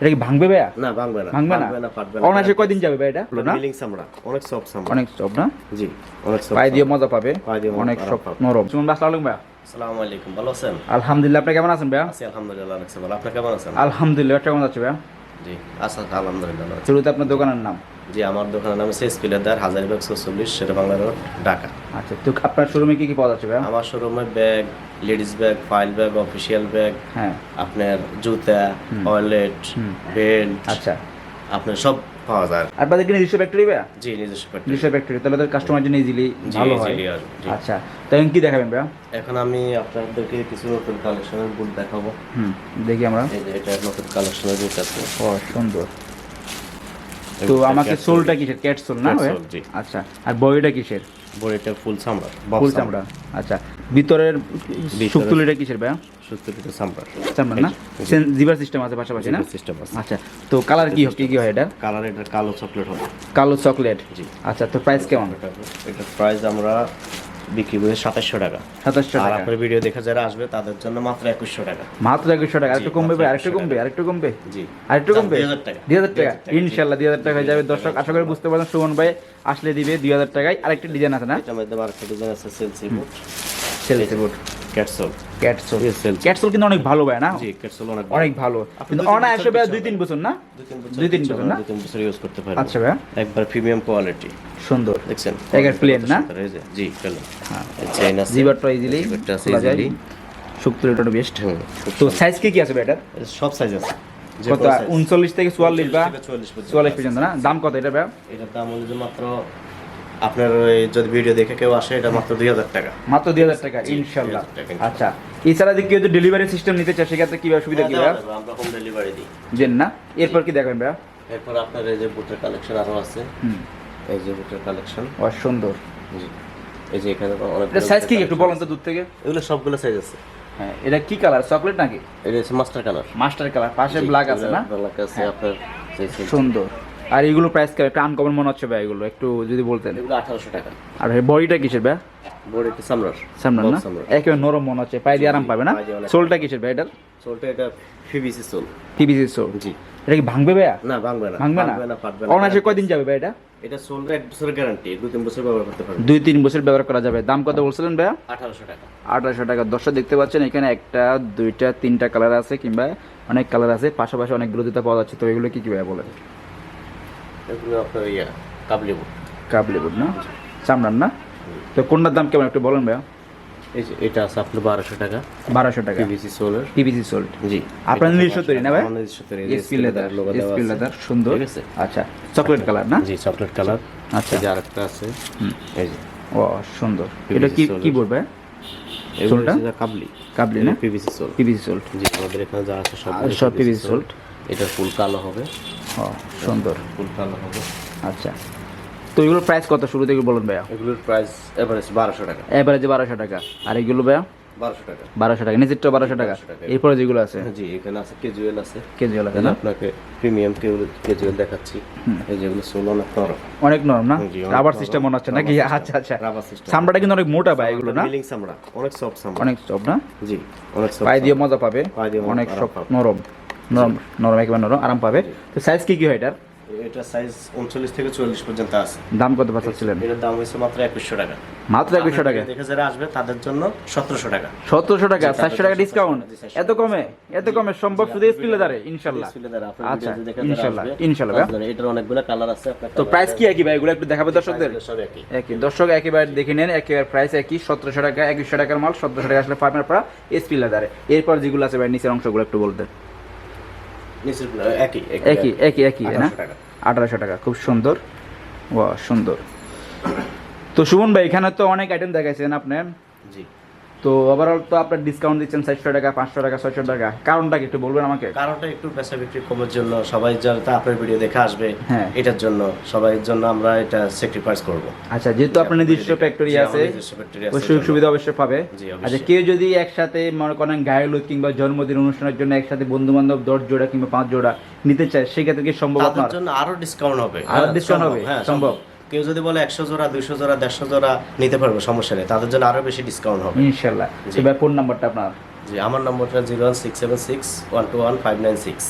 এটা কি ভাঙবে ভাইয়া? না ভাঙবে না। ভাঙবে না? ফাটবে অনায়াসে কয়দিন যাবে ভাই এটা? না মিলিং সামরা অনেক সব সামরা অনেক সব না? জি অনেক সব পায়ে দিয়ে মজা পাবে। অনেক সব। নরম। সুমন ভাই আসসালামু আলাইকুম ভাইয়া। আসসালামু আলাইকুম ভালো আছেন? আলহামদুলিল্লাহ আপনি কেমন আছেন ভাইয়া? আছি আলহামদুলিল্লাহ অনেক ভালো আপনি কেমন আছেন? আলহামদুলিল্লাহ কেমন আছে ভাইয়া? জি আচ্ছা আলহামদুলিল্লাহ। শুরুতে আপনার দোকানের নাম? জি আমার দোকানের নাম হচ্ছে এসপিলেদার হাজারিবাগ চৌচল্লিশ সেটা বাংলা রোড ঢাকা। আচ্ছা তো আপনার শোরুমে কি কি পাওয়া যাচ্ছে আমার শোরুমে bag ladies bag file bag official bag হ্যাঁ। আপনার জুতা ওয়ালেট। বেল্ট আচ্ছা। আপনার সব পাওয়া যায়। আপনাদের কি নিজস্ব ফ্যাক্টরি ভাইয়া? জি নিজস্ব factory। নিজস্ব ফ্যাক্টরি তাহলে তো কাস্টমার জন্য ইজিলি ভালো হয়। আচ্ছা তো কি দেখাবেন ভাইয়া? এখন আমি আপনাদেরকে কিছু নতুন কালেকশনের বুট দেখাবো। হুম দেখি আমরা। এটা নতুন কালেকশনের বুট আছে। ও সুন্দর। তো আমাকে সোলটা কিসের? ক্যাট সোল না। আচ্ছা আর বডিটা কিসের? বড়িটা ফুল চামড়া। ফুল চামড়া আচ্ছা। ভিতরের ভিতরে- শুকতুলিটা কিসের ভাইয়া? সুতিটা চামড়া চামড়া না? জিভার সিস্টেম আছে পাশাপাশি না? সিস্টেম আছে। আচ্ছা তো কালার কি কি কি হয় এটা কালার এটা কালো চকলেট হবে। কালো চকলেট। জি। আচ্ছা তো প্রাইস কেমন? এটা এটা প্রাইস আমরা বিক্রি করি সাতাশশো টাকা। সাতাশশো টাকা। আপনার ভিডিও দেখে যারা আসবে তাদের জন্য মাত্র একুশশো টাকা। মাত্র একুশশো টাকা। আরেকটু কমবে আরেকটু কমবে আরেকটু কমবে? জি। আরেকটু কমবে? দুই হাজার টাকা। দুই হাজার টাকা? 2000 টাকা। ইনশাল্লাহ দুই হাজার টাকা হয়ে যাবে। দর্শক আশা করি বুঝতে পারছেন সুমন ভাই আসলে দিবে দুই হাজার টাকায়। আরেকটা ডিজাইন আছে না? এটার মধ্যে আরেকটা ডিজাইন আছে সেলসি সেলসি বুট। ক্যাটসল ক্যাটসোল Yes, কিন্তু অনেক ভালো ভাই না? জি ক্যাটসল অনেক অনেক ভালো। কিন্তু অনায়াসে ভাই দুই তিন বছর না? দুই তিন বছর না? দুই তিন বছর ইউজ করতে পারবেন আচ্ছা ভাইয়া একবার প্রিমিয়াম কোয়ালিটি সুন্দর। দেখছেন? একের plain না? জি প্লেন হ্যাঁ। চেইন জিবারটা ইজিলি জিবারটা খোলা যায়। বেস্ট তো সাইজ কি কি আছে ভাই এটার? সব সাইজ আছে। কত? উনচল্লিশ থেকে চুয়াল্লিশ বা 40 থেকে 44 পর্যন্ত চুয়াল্লিশ। পর্যন্ত না? দাম কত এটা ভাইয়া এটার দাম হলো মাত্র আপনার ওই যদি ভিডিও দেখে কেউ আসে এটা মাত্র দুই হাজার টাকা। মাত্র দুই হাজার টাকা ইনশাল্লাহ। 2000 টাকা, ইনশাল্লাহ। আচ্ছা এছাড়া যদি কেউ ডেলিভারি সিস্টেম নিতে চায় সেক্ষেত্রে কীভাবে সুবিধা কি আমরা হোম ডেলিভারি দিই। দেন না? এরপর কি দেখবেন ভাইয়া? এরপর আপনার এই যে বুটের কালেকশন আরও আছে। এই যে বুটের কালেকশন সুন্দর। জি। এই যে এখানে অনেক সাইজ কি একটু বলেন তো দূর থেকে। এগুলো সবগুলো সাইজ আছে। হ্যাঁ এটা কি কালার চকলেট নাকি? এটা হচ্ছে মাস্টার কালার মাস্টার কালার পাশে ব্ল্যাক আছে না? ব্ল্যাক আছে হ্যাঁ। আপনার সুন্দর। আর এগুলো প্রাইস কেমন একটু আনকমন মনে হচ্ছে ভাই এগুলো একটু যদি বলতেন। এগুলো আঠারোশো টাকা। আর বডিটা কিসের ভাই? বড় একটা সামরার। সামনে না? সামরার। একেবারে নরম মনে হচ্ছে পায়ে দিয়ে আরাম পাবে না? সোলটা কিসের ভাই এটার? সোলটা এটা পিভিসি সোল। PVC sole. জি। এটা কি ভাঙবে ভাইয়া? না ভাঙবে না। ভাঙবে না? অনায়াসে কয়দিন যাবে ভাই এটা? এটা সোলটা এক বছরের গ্যারান্টি দু তিন বছর ব্যবহার করতে পারবেন দুই তিন বছর ব্যবহার করা যাবে। দাম কত বলছিলেন ভাইয়া? আঠারোশো টাকা। আঠারোশো টাকা। দশটা দেখতে পাচ্ছেন এখানে একটা দুইটা তিনটা কালার আছে কিংবা অনেক কালার আছে। পাশাপাশি অনেকগুলো জুতা পাওয়া যাচ্ছে। তো এগুলো কি কি ভাইয়া বলেন? এগুলো আপনার ইয়া কাবলি বুট কাবলি বুট না? চামড়ার না? তো কোনটার দাম কেমন একটু বলেন ভাইয়া? এই যে এটা আছে আপনার বারোশো টাকা। বারোশো টাকা। পিভিসি সোলের। পিবিসি সোল্ড জি। আপনার নিজস্ব তৈরি না ভাই? নিজস্ব তৈরি এসপি লেদার এসপি লেদার সুন্দর। ঠিক আছে? আচ্ছা চকলেট কালার না? জি চকলেট কালার। আচ্ছা। যে আরেকটা আছে। এই যে। ও সুন্দর। এটা কি। কি বলবে সোলটা? কাবলি। কাবলি না? PVC soul. জি আমাদের এখানে যা আছে সব। এটা ফুল কালো হবে। ও সুন্দর। ফুল কালো হবে। আচ্ছা। তো এগুলোর প্রাইস কত শুরু থেকে বলুন ভাইয়া? এগুলোর প্রাইস এভারেজ বারোশো টাকা। এভারেজ বারোশো টাকা। আর এগুলো ভাইয়া? বারোশো টাকা। বারোশো টাকা নিজেরটা বারোশো টাকা। এরপরে যেগুলো আছে? জি এখানে আছে কেজুয়েল আছে। কেজি আছে না? আপনাকে প্রিমিয়াম কেজুয়েল দেখাচ্ছি। এই যেগুলো সোল অনেক নরম অনেক নরম। না রাবার সিস্টেম মনে হচ্ছে নাকি আচ্ছা আচ্ছা। রাবার সিস্টেম চামড়াটা কিন্তু অনেক মোটা ভাই এগুলো না? মিলিং চামড়া অনেক সফট চামড়া। অনেক সব না? জি অনেক সফট পায়ে দিয়ে মজা পাবে। অনেক। নরম। নরম নরম একেবারে নরম আরাম পাবে। তো সাইজ কি কি হয় এটার? এটা সাইজ উনচল্লিশ থেকে চল্লিশ পর্যন্ত আছে। দাম কত এটার দাম হয়েছে মাত্র একুশশো টাকা। মাত্র একুশশো টাকা? দেখে যারা আসবে তাদের জন্য সতেরোশো টাকা। সতেরোশো টাকা চারশো টাকা ডিসকাউন্ট এত কমে? এত কমে? সম্ভব শুধু স্পিলে দাঁড়ে ইনশাল্লাহ। আচ্ছা, ইনশাল্লাহ, ইনশাল্লাহ এটার অনেকগুলো কালার আছে তো প্রাইস কি একই ভাই? এগুলো একটু দেখাবে দর্শকদের। একই দর্শক একেবারে দেখে নেন একেবারে প্রাইস একই সতেরোশো টাকা একুশশো টাকার মাল সতেরোশো টাকা আসলে পাবেন আপনারা এসপি লেদারে এরপর যেগুলো আছে ভাই নিচের অংশগুলো একটু বলতে একই একই একই একই না? আঠারোশো টাকা। খুব সুন্দর। ও সুন্দর। তো সুমন ভাই এখানে তো অনেক আইটেম দেখাইছেন আপনি। জি। তো ওভারঅল তো আপনার ডিসকাউন্ট দিচ্ছেন চারশো টাকা পাঁচশো টাকা ছয়শো টাকা। কারণটা কি একটু বলবেন আমাকে? কারণটা একটু বেচা বিক্রি কমের জন্য সবাই যাতে আপনার ভিডিও দেখে আসবে হ্যাঁ। এটার জন্য সবার জন্য আমরা এটা স্যাক্রিফাইস করব। আচ্ছা যেহেতু আপনার নিজস্ব ফ্যাক্টরি আছে সুযোগ সুবিধা অবশ্যই পাবে। আচ্ছা কেউ যদি একসাথে মনে করেন গায়েলুদ কিংবা জন্মদিন অনুষ্ঠানের জন্য একসাথে বন্ধু বান্ধব দশ জোড়া কিংবা পাঁচ জোড়া নিতে চায় সেক্ষেত্রে কি সম্ভব আপনার? জন্য আরও ডিসকাউন্ট হবে। আরও সম্ভব, হবে? হ্যাঁ সম্ভব। কেউ যদি বলে একশো জোড়া দুইশো জোড়া দেড়শো জোড়া নিতে পারবে সমস্যা নেই। তাদের জন্য আরও বেশি ডিসকাউন্ট হবে। ইনশাল্লাহ। কোন এবার ফোন নাম্বারটা আপনার? জি আমার নম্বরটা zero one six seven six one two one five nine six.